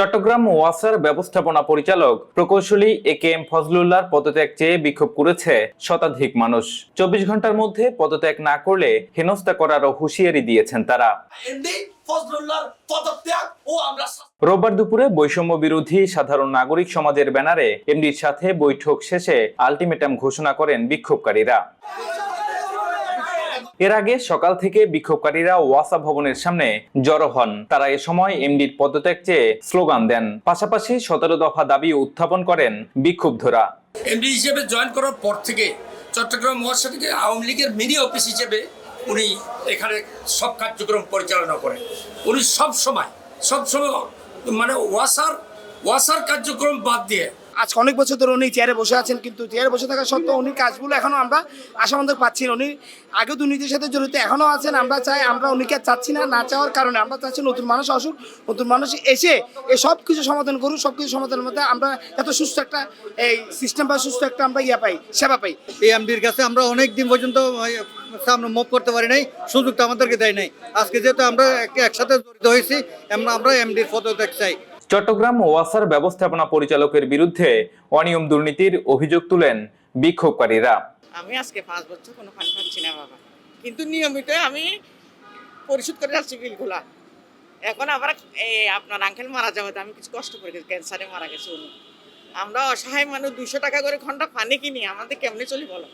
চট্টগ্রাম ওয়াসার ব্যবস্থাপনা পরিচালক প্রকৌশলী এ কে এম ফজলুল্লাহর পদত্যাগ চেয়ে বিক্ষোভ করেছে শতাধিক মানুষ। চব্বিশ ঘণ্টার মধ্যে পদত্যাগ না করলে হেনস্থা করারও হুঁশিয়ারি দিয়েছেন তারা। রোববার দুপুরে বৈষম্য বিরোধী সাধারণ নাগরিক সমাজের ব্যানারে এমডির সাথে বৈঠক শেষে আলটিমেটাম ঘোষণা করেন বিক্ষোভকারীরা। এর আগে সকাল থেকে বিক্ষোভকারীরা ওয়াসা ভবনের সামনে জড়ো হন। তারা এ সময় এমডির পদত্যাগ চেয়ে স্লোগান দেন। পাশাপাশি সতেরো দফা দাবি উত্থাপন করেন বিক্ষুব্ধরা। এমডি হিসেবে জয়েন করার পর থেকে চট্টগ্রাম মহাশা থেকে আওয়ামী লীগের মিনি অফিস হিসেবে উনি এখানে সব কার্যক্রম পরিচালনা করেন। উনি সব সময় সব সময় মানে ওয়াসার ওয়াসার কার্যক্রম বাদ দিয়ে আজ অনেক বছর ধরে উনি চেয়ারে বসে আছেন, কিন্তু চেয়ারে বসে থাকা সত্ত্বেও উনি কাজগুলো এখনও আমরা আশাবন্ধক পাচ্ছি উনি আগে দুর্নীতির সাথে জড়িত এখনও আছেন। আমরা চাই, আমরা উনিকে চাচ্ছি না না চাওয়ার কারণে। আমরা চাচ্ছি নতুন মানুষ আসুক, নতুন মানুষ এসে এই সব কিছু সমাধান করুক সব কিছু সমাধানের মধ্যে আমরা এত সুস্থ একটা, এই সিস্টেম বা সুস্থ একটা আমরা ইয়া পাই, সেবা পাই। এই এমডির কাছে আমরা অনেক দিন পর্যন্ত সামনে মুভ করতে পারি নাই, সুযোগটা আমাদেরকে দেয় নাই। আজকে যেহেতু আমরা একসাথে জড়িত হয়েছি, আমরা আমরা এমডির পদত্যাগ চাই। চট্টগ্রাম ওয়াসার ব্যবস্থাপনা পরিচালকের বিরুদ্ধে অনিয়ম দুর্নীতির অভিযোগ তুলেন বিক্ষোভকারীরা। আমি আজকে পাঁচ বছর কোনো পানি পাচ্ছি না বাবা। কিন্তু নিয়মিত আমি পরিশোধ করে যাচ্ছি বিলগুলা। এখন আবার এই আপনার আঙ্কেল মারা যাবে আমি কিছু কষ্ট করে গেছি ক্যান্সারে মারা গেছে উনি। আমরা অসহায় মানুষ দুশো টাকা করে ঘণ্টা পানি কিনি আমাদের কেমনে চলি বলো?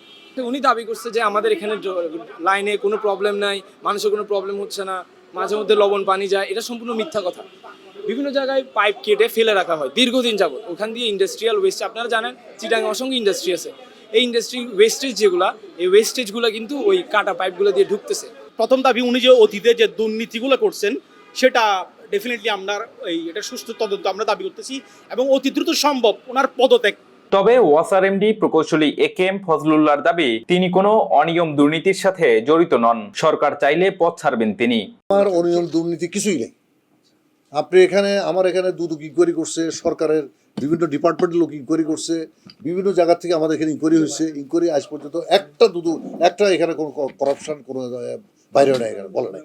উনি দাবি করছে যে আমাদের এখানে লাইনে কোনো প্রবলেম নাই মানুষের কোনো প্রবলেম হচ্ছে না মাঝে মধ্যে লবণ পানি যায় এটা সম্পূর্ণ মিথ্যা কথা। বিভিন্ন জায়গায় পাইপ কেটে ফেলে রাখা হয় দীর্ঘদিন যাবত ওখান দিয়ে ইন্ডাস্ট্রিয়াল ওয়েস্ট আপনারা জানেন চিটাং অসংখ্য ইন্ডাস্ট্রি আছে। এই ইন্ডাস্ট্রি ওয়েস্টেজ যেগুলা এই ওয়েস্টেজগুলো কিন্তু ওই কাটা পাইপগুলো দিয়ে ঢুকতেছে। প্রথম দাবি উনি যে অতীতে যে দুর্নীতিগুলো করছেন সেটা ডেফিনেটলি আমরা এই এটা সুস্থ তদন্ত আমরা দাবি করতেছি এবং অতি দ্রুত সম্ভব ওনার পদত্যাগ। তবে ওয়াসার এমডি প্রকৌশলী এ কে এম ফজলুল্লাহর দাবি তিনি কোনো অনিয়ম দুর্নীতির সাথে জড়িত নন। সরকার চাইলে পথ ছাড়বেন তিনি। আমার অনিয়ম দুর্নীতি কিছুই নেই। আপনি এখানে, আমার এখানে দুদু ইনকোয়ারি করছে, সরকারের বিভিন্ন ডিপার্টমেন্টের লোক ইনকোয়ারি করছে, বিভিন্ন জায়গা থেকে আমাদের এখানে ইনকোয়ারি হয়েছে। ইনকোয়ারি আজ পর্যন্ত একটা দুদু, একটা এখানে কোনো করাপশন কোনো বাইরে নেই এখানে, বলে নাই।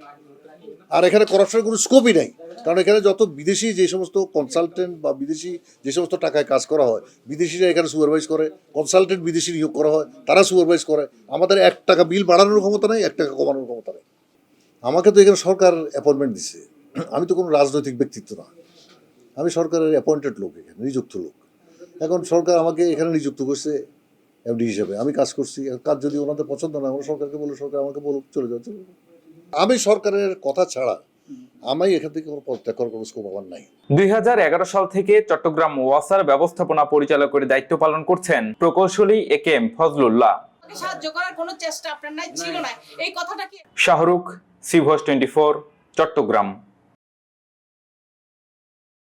আর এখানে করাপশনের কোনো স্কোপই নেই। কারণ এখানে যত বিদেশি যে সমস্ত কনসালটেন্ট বা বিদেশি যে সমস্ত টাকায় কাজ করা হয়, বিদেশিরা এখানে সুপারভাইজ করে কনসালটেন্ট বিদেশি নিয়োগ করা হয়, তারা সুপারভাইজ করে। আমাদের এক টাকা বিল বাড়ানোর ক্ষমতা নেই, এক টাকা কমানোর ক্ষমতা নেই। আমাকে তো এখানে সরকার অ্যাপয়েন্টমেন্ট দিছে। আমি তো কোনো রাজনৈতিক ব্যক্তিত্ব না। আমি সরকারের অ্যাপয়েন্টেড লোক এখানে নিযুক্ত লোক। এখন সরকার আমাকে এখানে নিযুক্ত করছে এমডি হিসেবে। আমি কাজ করছি কাজ যদি ওনাদের পছন্দ না আমরা সরকারকে বলে সরকার আমাকে বলুক চলে যাও চলে। আমি সরকারের কথা ছাড়া আমি এখান থেকে কোনো পদত্যাগ করার কোনো স্কোপ আমার নাই। দু হাজার এগারো সাল থেকে চট্টগ্রাম ওয়াসার ব্যবস্থাপনা পরিচালকের দায়িত্ব পালন করছেন প্রকৌশলী এ কে এম ফজলুল্লাহ। সাহায্য করার কোনো চেষ্টা আপনার নাই ছিল না এই কথাটা কি শাহরুখ সিভস টোয়েন্টি ফোর চট্টগ্রাম।